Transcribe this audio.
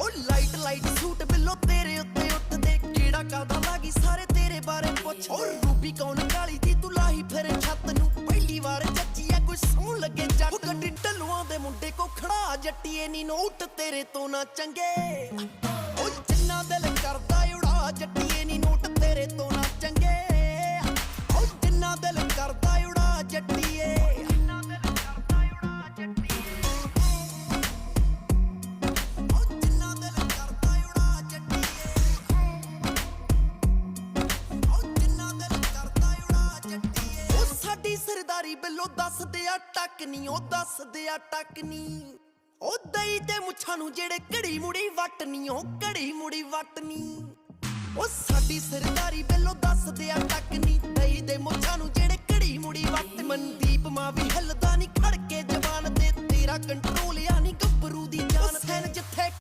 ਉਹ light light suit ਬਿੱਲੋ ਤੇਰੇ ਉੱਤੇ ਉੱਠਦੇ। ਕਿਹੜਾ ਕਰਦਾ ਲਾਗੀ ਸਾਰੇ ਤੇਰੇ ਬਾਰੇ ਪੁੱਛ। ਉਹ ਰੂਬੀ ਕੌਣ ਕਾਲੀ ਦੀ ਤੂੰ ਲਾਹੀ ਫਿਰ ਛੱਤ ਨੂੰ। ਪਹਿਲੀ ਵਾਰ ਜੱਜੀ ਕੋਈ ਸੌਣ ਲੱਗੇ ਜੱਟ ਉਹ ਗੱਡੀ ਢਲੂਆਂ ਦੇ ਮੁੰਡੇ ਕੋ ਖੜਾ, ਜੱਟੀਏ ਨੀ ਨੋਟ ਤੇਰੇ ਤੋਂ ਨਾ ਚੰਗੇ। ਉਹ ਜਿੰਨਾ ਦਿਲ ਕਰਦਾ ਉੜਾ ਜੱਟੀਏ ਨੀ ਨੋਟ ਤੇਰੇ ਤੋਂ ਨਾ ਚੰਗੇ। ਉਹ ਜਿੰਨਾ ਦਿਲ ਕਰਦਾ ਉੜਾ ਜੱਟੀਏ। ਸਾਡੀ ਸਰਦਾਰੀ ਬਿੱਲੋ ਦੱਸਦੇ ਆ ਟੱਕ ਨਹੀਂ ਉਹ ਦੱਸਦੇ ਆ ਟੱਕ ਨਹੀਂ ਉਹ ਦਈ ਤੇ ਮੁੱਛਾਂ ਨੂੰ ਜਿਹੜੇ ਘੜੀ ਮੁੜੀ ਵੱਟ ਨਹੀਂ ਉਹ ਘੜੀ ਮੁੜੀ ਵੱਟ ਨਹੀਂ ਉਹ ਸਾਡੀ ਸਰਦਾਰੀ ਬਿੱਲੋ ਦੱਸਦੇ ਆ ਟੱਕ ਨਹੀਂ ਦਈ ਦੇ ਮੁੱਛਾਂ ਨੂੰ ਜਿਹੜੇ ਘੜੀ ਮੁੜੀ ਵੱਟ। ਮਨਦੀਪ ਮਾਂ ਵੀ ਹਿੱਲਦਾ ਨਹੀਂ ਖੜ ਕੇ